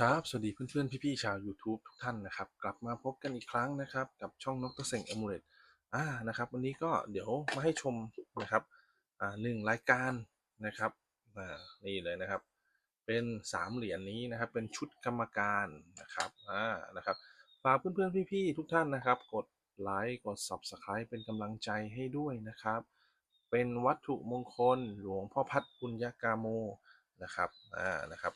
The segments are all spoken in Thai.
ครับ สวัสดีเพื่อนๆ พี่ๆ ชาวยูทูบทุกท่านนะครับ กลับมาพบกันอีกครั้งนะครับ กับช่องนกตะเส็งอมูเลตอ่านะครับ วันนี้ก็เดี๋ยวมาให้ชมนะครับอ่าหนึ่งรายการนะครับอ่านี่เลยนะครับ เป็นสามเหรียญนี้นะครับ เป็นชุดกรรมการนะครับอ่านะครับฝากเพื่อนๆ พี่ๆ ทุกท่านนะครับ กดไลค์กด Subscribe เป็นกำลังใจให้ด้วยนะครับ เป็นวัตถุมงคลหลวงพ่อพัดปุญญากาโมนะครับอ่านะครับ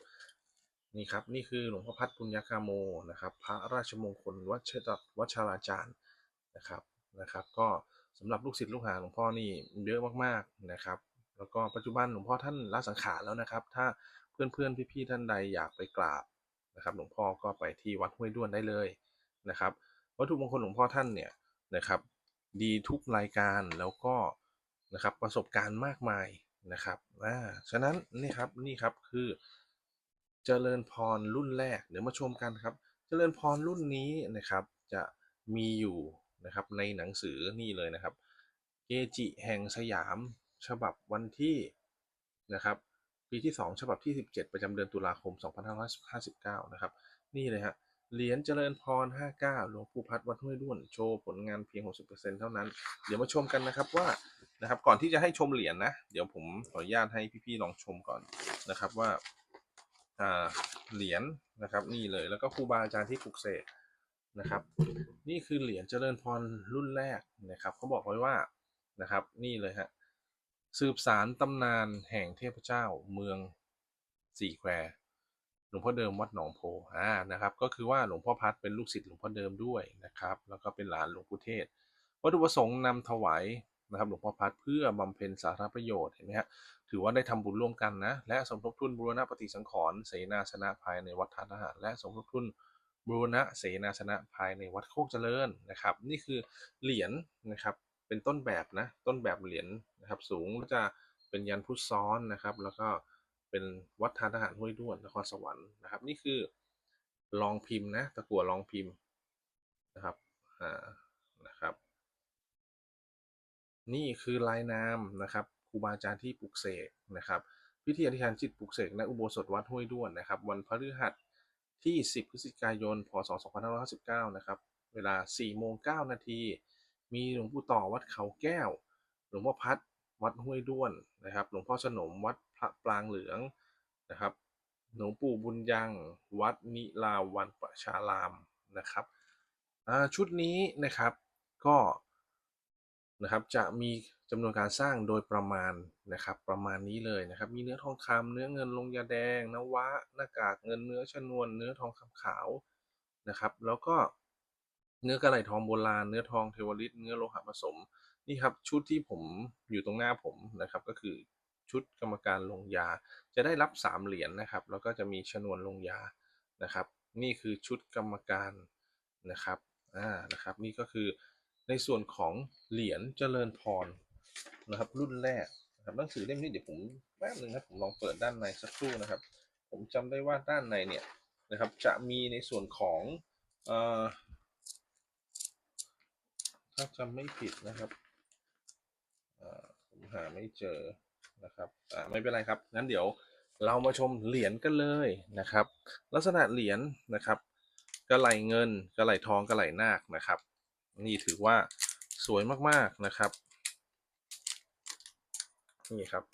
นี่ครับนี่คือหลวงพ่อพัดปุญญากาโมนะครับ พระราชมงคลวัชรวัชราจารย์นะครับนะครับ ก็สำหรับลูกศิษย์ลูกหาหลวงพ่อนี่เยอะมากๆนะครับ แล้วก็ปัจจุบันหลวงพ่อท่านละสังขารแล้วนะครับ ถ้าเพื่อนๆพี่ๆท่านใดอยากไปกราบนะครับ หลวงพ่อก็ไปที่วัดห้วยด้วนได้เลยนะครับ วัตถุมงคลหลวงพ่อท่านเนี่ยนะครับ ดีทุกรายการแล้วก็นะครับประสบการณ์มากมายนะครับอ่าฉะนั้นนี่ครับนี่ครับคือ เจริญพรรุ่นแรก เดี๋ยวมาชมกันครับ เจริญพรรุ่นนี้นะครับ จะมีอยู่นะครับในหนังสือนี่เลยนะครับ เกจิแห่งสยามฉบับวันที่นะครับปีที่ 2 ฉบับที่ 17 ประจำเดือนตุลาคม 2559 นะครับ นี่เลยฮะเหรียญเจริญพร 59 หลวงปู่พัดวัดห้วยด้วน โชว์ผลงานเพียง 60%เท่านั้น เดี๋ยวมาชมกันนะครับว่านะครับก่อนที่จะให้ชมเหรียญนะเดี๋ยวผมขออนุญาตให้พี่ๆลองชมก่อนนะครับว่า เหรียญนะครับ นี่เลยแล้วก็ครูบาอาจารย์ที่ปลุกเสกนะครับ นี่คือเหรียญเจริญพรรุ่นแรกนะครับเขาบอกไว้ว่านะครับ นี่เลยฮะสืบสารตำนานแห่งเทพเจ้าเมืองสี่แควหลวงพ่อเดิมวัดหนองโพอ่านะครับ ก็คือว่าหลวงพ่อพัดเป็นลูกศิษย์หลวงพ่อเดิมด้วยนะครับ แล้วก็เป็นหลานหลวงปู่เทศ วัตถุประสงค์นำถวาย นะครับหลวงพ่อพัดเพื่อบำเพ็ญสาธารณประโยชน์เห็นไหมฮะถือว่าได้ทำบุญร่วมกันนะ และสมทบทุนบูรณะปฏิสังขรณ์เสนาสนะภายในวัดทานทหาร และสมทบทุนบูรณะเสนาสนะภายในวัดโคกเจริญนะครับ นี่คือเหรียญนะครับเป็นต้นแบบนะต้นแบบเหรียญนะครับ สูงก็จะเป็นยันพุทธซ้อนนะครับ แล้วก็เป็นวัดทานทหารห้วยด้วนนครสวรรค์นะครับ นี่คือลองพิมพ์นะตะกั่วลองพิมพ์นะครับอ่านะครับ นี่คือลายนามนะครับครูบาอาจารย์ที่ปลุกเสกนะครับพิธีอธิษฐานจิตปลุกเสกณอุโบสถวัดห้วยด้วนนะครับ วันพฤหัสที่ 10 พฤศจิกายน พศ 2559 นะครับ เวลา 4 โมง 9 นาที มีหลวงปู่ต่อวัดเขาแก้ว หลวงพ่อพัดวัดห้วยด้วนนะครับ หลวงพ่อสนมวัดพระปรางเหลืองนะครับ หลวงปู่บุญยังวัดนิลาวันประชารามนะครับชุดนี้นะครับก็ นะครับจะมีจำนวนการสร้างโดยประมาณนะครับประมาณนี้เลยนะครับ มีเนื้อทองคำเนื้อเงินลงยาแดงนวะหน้ากากเงินเนื้อชนวน เนื้อทองคำขาวนะครับ แล้วก็เนื้อกระไหลทองโบราณ เนื้อทองเทวฤทธิ์เนื้อโลหะผสมนี่ครับชุดที่ผมอยู่ตรงหน้าผมนะครับ ก็คือชุดกรรมการลงยา จะได้รับสามเหรียญนะครับ แล้วก็จะมีชนวนลงยานะครับ นี่คือชุดกรรมการนะครับอ่านะครับ นี่ก็คือ ในส่วนของเหรียญเจริญพรนะครับ รุ่นแรกนะครับหนังสือเล่มนี้เดี๋ยวผมแป๊บนึงนะผมลองเปิดด้านในสักครู่นะครับ ผมจำได้ว่าด้านในเนี่ยนะครับ จะมีในส่วนของอถ้าจำไม่ผิดนะครับผมหาไม่เจอนะครับอ่ไม่เป็นไรครับงั้นเดี๋ยวเรามาชมเหรียญกันเลยนะครับ ลักษณะเหรียญนะครับกระไหลเงินกระไหลทองกระไหลนาคนะครับ นี่ถือว่าสวยมากๆนะครับ นี่ครับ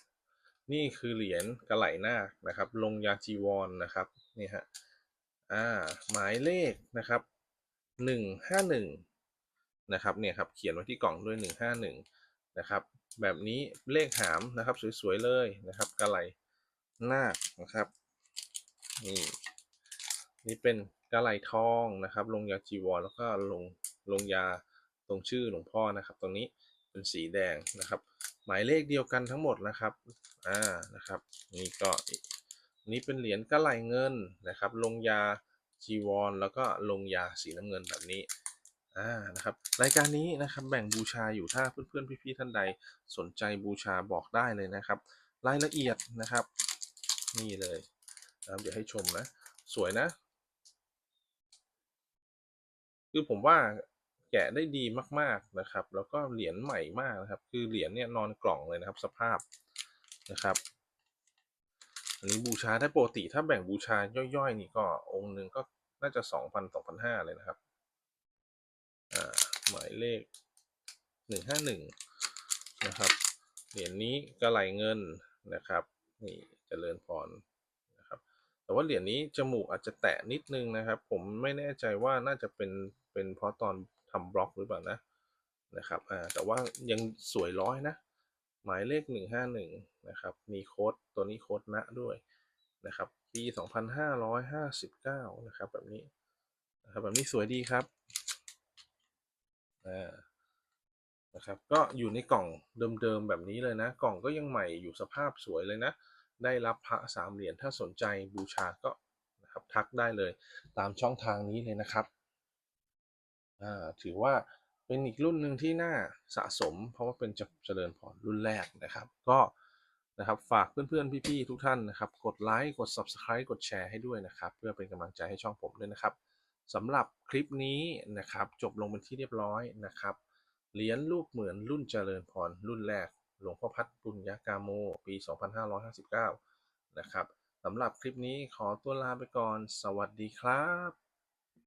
นี่คือเหรียญกระไหลหน้านะครับ ลงยาจีวรนนะครับนี่ฮะอ่าหมายเลขนะครับหนึ่งห้าหนึ่งนะครับเนี่ยครับเขียนไว้ที่กล่องด้วยหนึ่งห้าหนึ่งนะครับแบบนี้เลขหามนะครับ สวยๆเลยนะครับกระไหลหน้านะครับนี่นี่เป็นกระไหลทองนะครับ ลงยาจีวรแล้วก็ลง ลงยาตรงชื่อหลวงพ่อนะครับ ตรงนี้เป็นสีแดงนะครับ หมายเลขเดียวกันทั้งหมดนะครับอ่านะครับ นี่ก็นี่เป็นเหรียญกระไหลเงินนะครับ ลงยาจีวร แล้วก็ลงยาสีน้ำเงินแบบนี้อ่านะครับรายการนี้นะครับแบ่งบูชาอยู่ถ้าเพื่อนๆพี่ๆท่านใดสนใจบูชาบอกได้เลยนะครับ รายละเอียดนะครับ นี่เลยนะเดี๋ยวให้ชมนะ สวยนะ คือผมว่า แกะได้ดีมากๆนะครับ แล้วก็เหรียญใหม่มากนะครับ คือเหรียญเนี่ยนอนกล่องเลยนะครับ สภาพนะครับ อันนี้บูชาได้ปกติถ้าแบ่งบูชาย่อยๆ นี่ก็องค์หนึ่งก็น่าจะสองพันสองพันห้าเลยนะครับ อ่าหมายเลขหนึ่งห้าหนึ่งนะครับเหรียญนี้กระไหลเงินนะครับนี่เจริญพรนะครับ แต่ว่าเหรียญนี้จมูกอาจจะแตะนิดนึงนะครับ ผมไม่แน่ใจว่าน่าจะเป็น เป็นเพราะตอนทำบล็อกหรือเปล่านะนะครับอ่าแต่ว่ายังสวยร้อยนะ หมายเลขหนึ่งห้าหนึ่งนะครับ มีโค้ดตัวนี้โค้ดณด้วยนะครับปีสองพันห้าร้อยห้าสิบเก้านะครับ แบบนี้นะครับแบบนี้สวยดีครับอ่านะครับก็อยู่ในกล่องเดิมๆแบบนี้เลยนะ กล่องก็ยังใหม่อยู่สภาพสวยเลยนะ ได้รับพระสามเหรียญถ้าสนใจบูชาก็นะครับทักได้เลยตามช่องทางนี้เลยนะครับ ถือว่าเป็นอีกรุ่นหนึ่งที่น่าสะสม เพราะว่าเป็นเจริญพรรุ่นแรกนะครับ ก็นะครับฝากเพื่อนๆ พี่ๆ ทุกท่านนะครับ กดไลค์กด Subscribe กดแชร์ให้ด้วยนะครับ เพื่อเป็นกำลังใจให้ช่องผมด้วยนะครับสำหรับคลิปนี้นะครับ จบลงเป็นที่เรียบร้อยนะครับเหรียญรูปเหมือนรุ่นเจริญพรรุ่นแรก หลวงพ่อพัดปุญญากาโม ปี 2559 นะครับสำหรับคลิปนี้ขอตัวลาไปก่อน สวัสดีครับ